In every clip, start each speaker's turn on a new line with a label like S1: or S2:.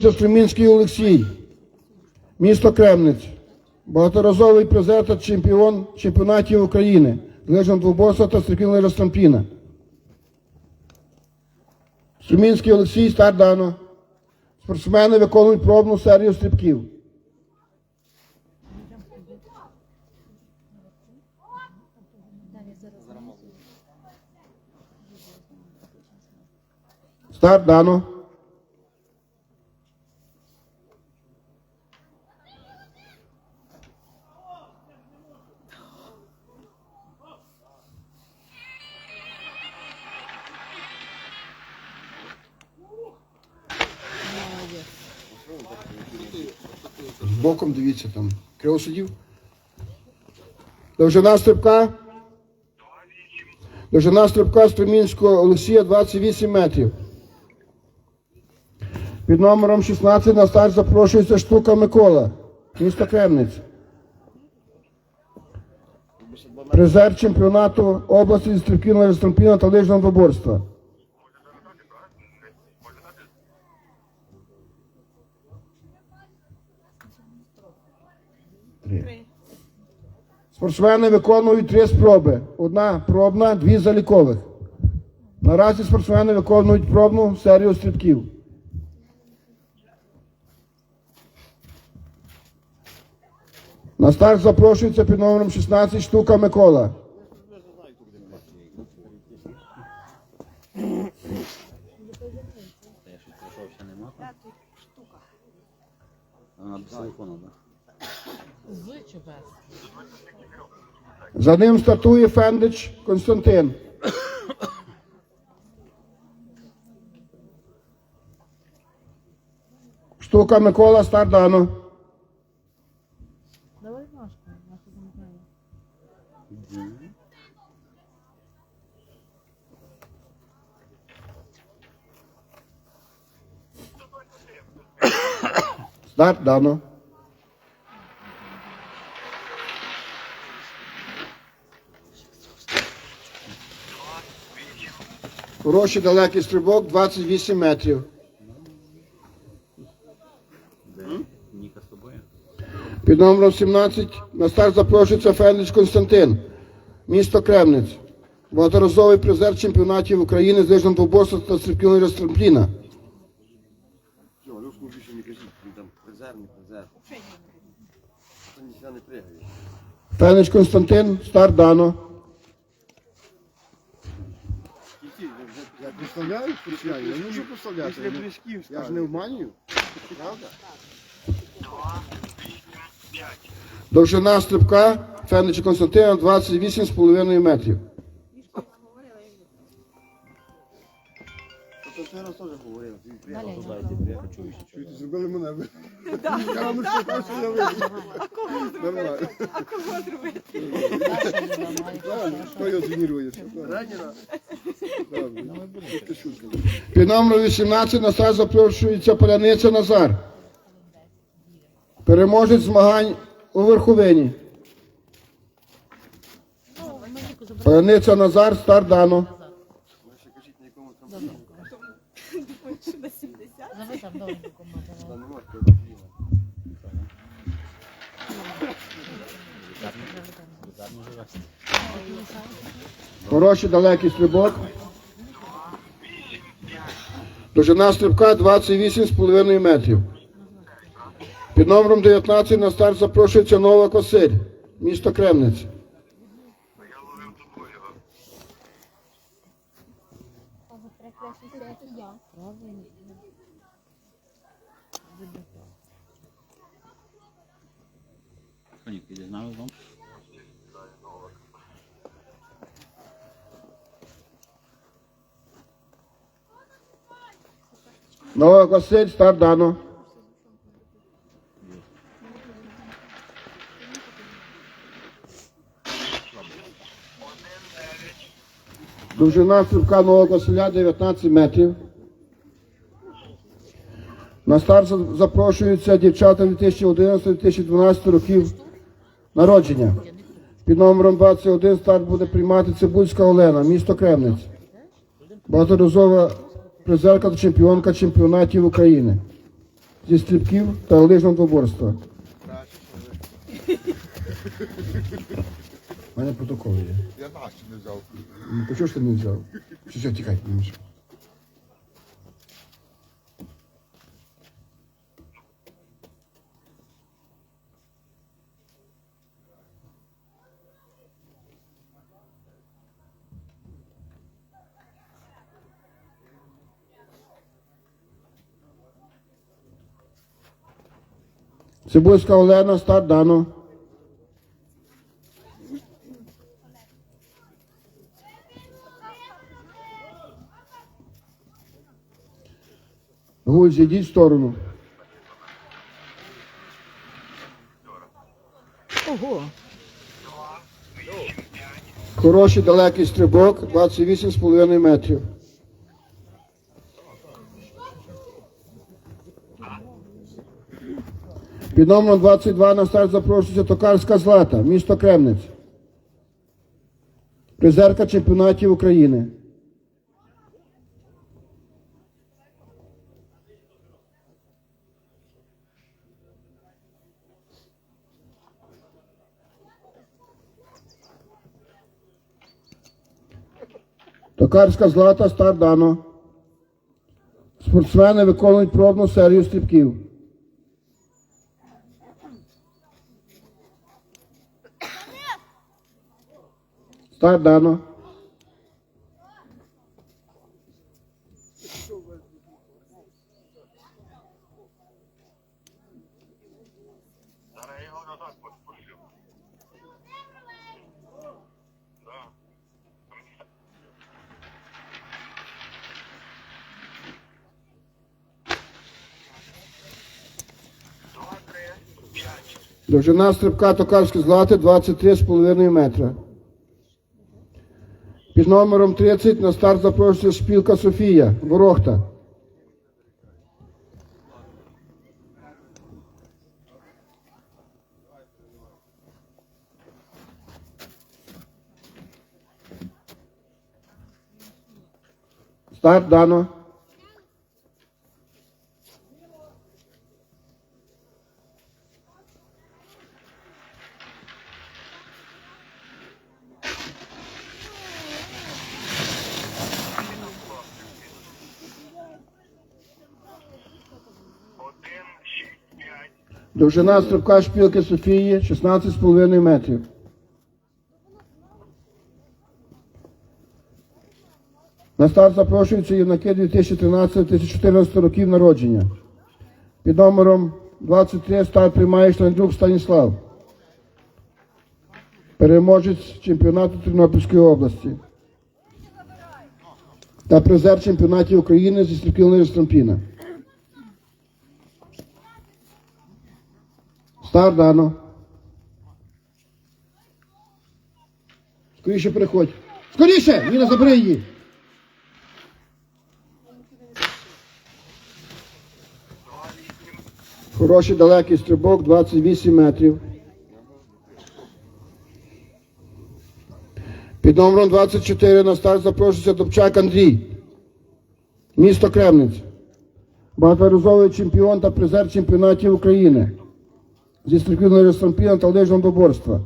S1: Стремінський Олексій, місто Кремниць, багаторазовий призер та чемпіон чемпіонатів України, лижного двоборства та стрільки Ростампіна. Стремінський Олексій, старт дано. Спортсмени виконують пробну серію стрибків. Старт дано. Боком дивіться там. Криво сидів. Довжина стрибка. Довжина стрибка Стремінського Олексія 28 метрів. Під номером 16 на старт запрошується штука Микола. Місто Кремниць. Призер чемпіонату області зі стрибків та лижного виборства. Три. Спортсмени виконують три спроби. Одна пробна, дві залікових. Наразі спортсмени виконують пробну серію стрибків. На старт запрошується під номером 16 штука Микола.
S2: Я щось прийшов, ще нема там. А, без телефону, так?
S3: З чи без?
S1: За ним стартує Фендич Константин. Штука Микола старт дано.
S3: Давай ножку, нашу замикаємо.
S1: Старт дано. Хороший далекий стрибок 28 метрів. Під номером 17 на старт запрошується Фендич Константин, місто Кремниць, багаторазовий призер чемпіонатів України з лижного двоборства та стрибків розтрампліна.
S4: Все, Льошку більше не кажіть, він там призер, не призер. Це ніфіга не пригає.
S1: Фендич Константин, старт дано.
S4: Я представляю, представляю, я не можу представляти.
S5: Після брижків
S4: Я ж не обманюю. Правда?
S1: Довжина стрибка Фендича Константина 28,5 метрів.
S2: Я хочу ще
S4: Чуєте, зробили мене. Я вам що там, що я вийду. Нормально. Правильно, Хто його тренує? Ранена.
S1: Під номером 18 на старт запрошується Поляниця Назар. Переможець змагань у верховині. Поляниця Назар, старт дано.
S4: Ще кажіть, на якому там
S3: Зови там добренько команду.
S4: Та нема хто такий.
S2: Гарно живе.
S1: Хороший далекий стрибок. Довжина стрибка 28,5 метрів. Під номером 19 на старт запрошується Нова Косиль, місто Кремниць.
S2: Що, Ніка, йдеш знову?
S1: Нова старт дано. Довжина стрибка Нового Косиля 19 метрів. На старт за- запрошуються дівчата 2011-2012 років народження. Під номером 21 старт буде приймати Цибульська Олена, місто Кремниць. Багаторазова призерка та чемпіонка чемпіонатів України. зі стрибків та лижного двоборства. У мене протокол є.
S5: Я бачу, не взяв.
S1: Ну, чого ж ти не взяв? Все, все, тікай, не мішай. Цибульська Олена, старт дано. Гуль, зійдіть в сторону.
S3: Ого.
S1: Хороший далекий стрибок, 28,5 метрів. Під номером 22 на старт запрошується Токарська Злата, місто Кремниць. Призерка чемпіонатів України. Токарська злата, старт дано. Спортсмени виконують пробну серію стрибків. Старт дано.
S5: Зараз я його назад поспущу. Да. Два, три, п'ять.
S1: Довжина стрибка Токарської злати 23,5 метра. Під номером 30 на старт запрошується шпілка Софія, Ворохта. Старт дано. Довжина стрибка шпілки Софії 16,5 метрів. На старт запрошуються юнаки 2013-2014 років народження. Під номером 23 старт приймає Шландрук Станіслав. Переможець чемпіонату Тернопільської області. Та призер чемпіонатів України зі стрибків з трампліна. Скоріше приходь. Скоріше! Ніна, забери її. Хороший далекий стрибок, 28 метрів. Під номером 24 на старт запрошується Добчак Андрій. Місто Кремниць. Багаторазовий чемпіон та призер чемпіонатів України розтрампіна та лижного доборства.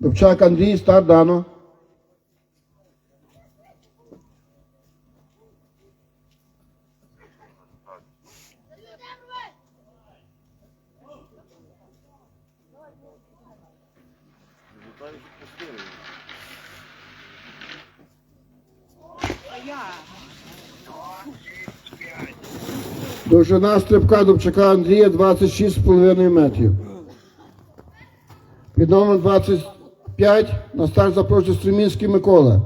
S1: Добчак Андрій, старт Довжина стрибка Дубчака Андрія 26,5 метрів. Під номером 25 на старт запрошується Стремінський Микола.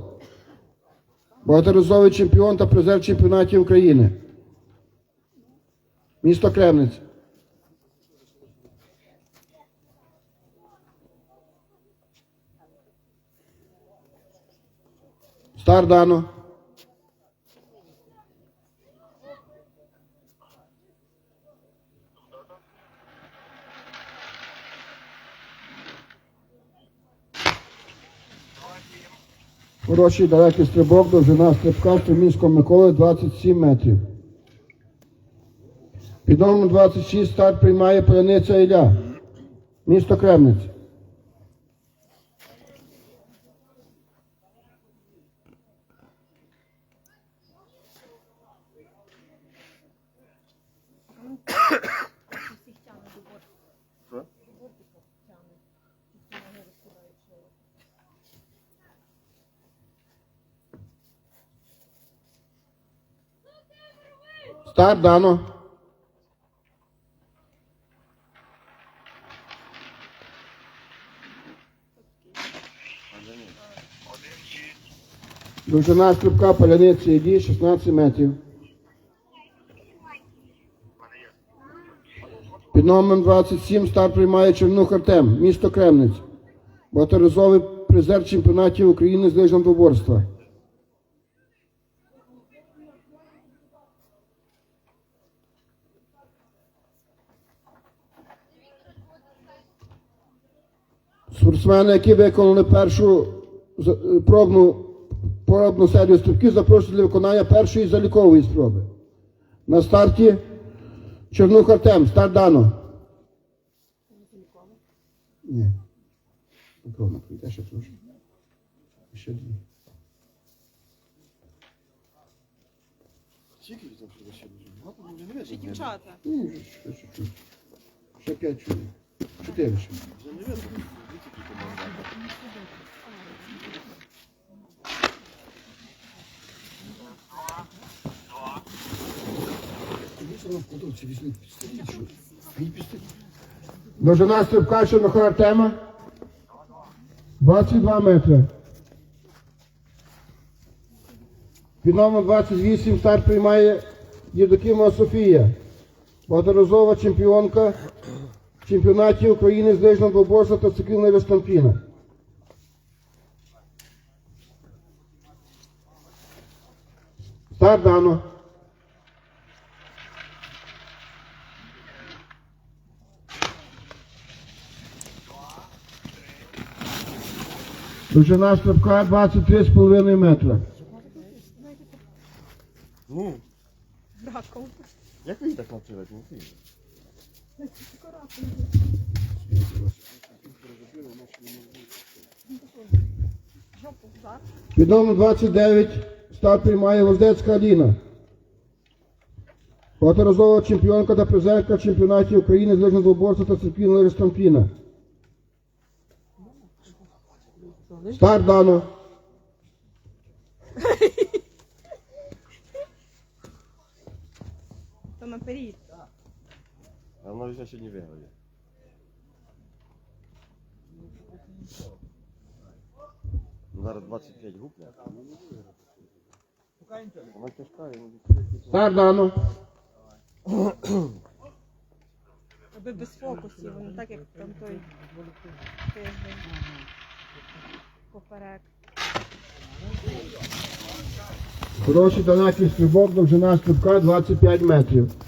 S1: Багаторазовий чемпіон та призер чемпіонатів України. Місто Кремниць. Старт дано. Хороший далекий стрибок, довжина стрибка Стремінського Миколи 27 метрів. Під номером 26 старт приймає Поляниця Ілля. Місто Кремниць. Старт дано. Довжина стрибка Поляниці Іллі 16 метрів. Під номером 27 старт приймає Чернух Артем, місто Кремниць. Багаторазовий призер чемпіонатів України з лижного двоборства. Спортсмени, які виконали першу е, пробну, пробну серію стрибків, запрошують для виконання першої залікової спроби. На старті Чернух Артем, старт дано. Ні. Прийде ще трошки. Ще дві.
S4: Скільки там ще ще.
S6: Дівчата.
S1: Ще п'ять чоловік.
S4: Які.
S1: Довжина стрибка Чернуха Артема 22 метри. Під номером 28 старт приймає Євдокимова Софія. Багаторазова чемпіонка чемпіонатів України з лижного двоборства та циклівної розтампіна. Старт дано. Довжина стрибка 23,5 метра.
S4: Ну, як ви так навчили? Ну, ти.
S6: Жопу взад.
S1: Під номером 29 старт приймає Воздецька Аліна. Багаторазова чемпіонка та призерка чемпіонатів України з лижного двоборства та церквіної рестампіна. Старт дано.
S6: То наперед.
S4: А вона вже ще не виграє. Ну, Зараз 25 гупля. Вона тяжка, я не
S1: Старт дано.
S6: Аби без фокусів, не так як там той тиждень. Поперек.
S1: Хороший далекий стрибок, довжина стрибка 25 метрів.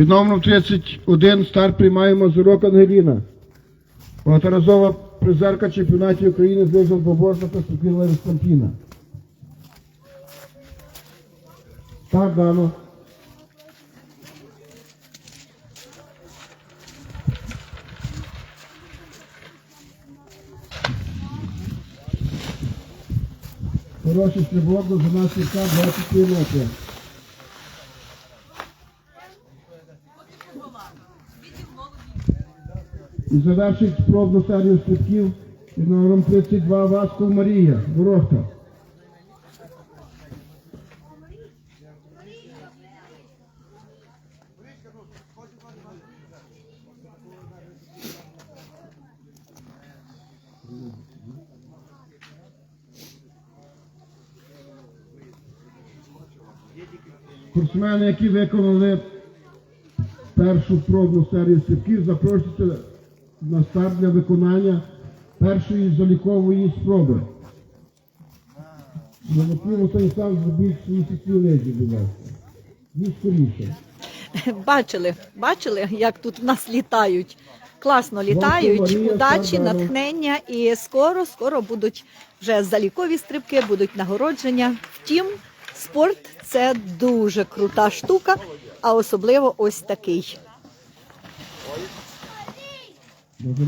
S1: Під номером 31 старт приймає Мазурок Ангеліна. Багаторазова призерка чемпіонатів України з лижного двоборства та церквіної Рестампіна. Старт дано. Хороший стрибок, довжина стрибка 23 метри. І завершить пробну серію стрибків під номером 32 Васков Марія, Ворохта. Спортсмени, які виконали першу пробну серію стрибків, запрошуються на старт для виконання першої залікової спроби. Новопіло Станіслав зробіть свої леді, будь ласка. Їх скоріше.
S7: Бачили, бачили, як тут в нас літають. Класно літають,
S1: Марія,
S7: удачі,
S1: Сардано.
S7: натхнення і скоро, скоро будуть вже залікові стрибки, будуть нагородження. Втім, спорт це дуже крута штука, а особливо ось такий. Dobrze,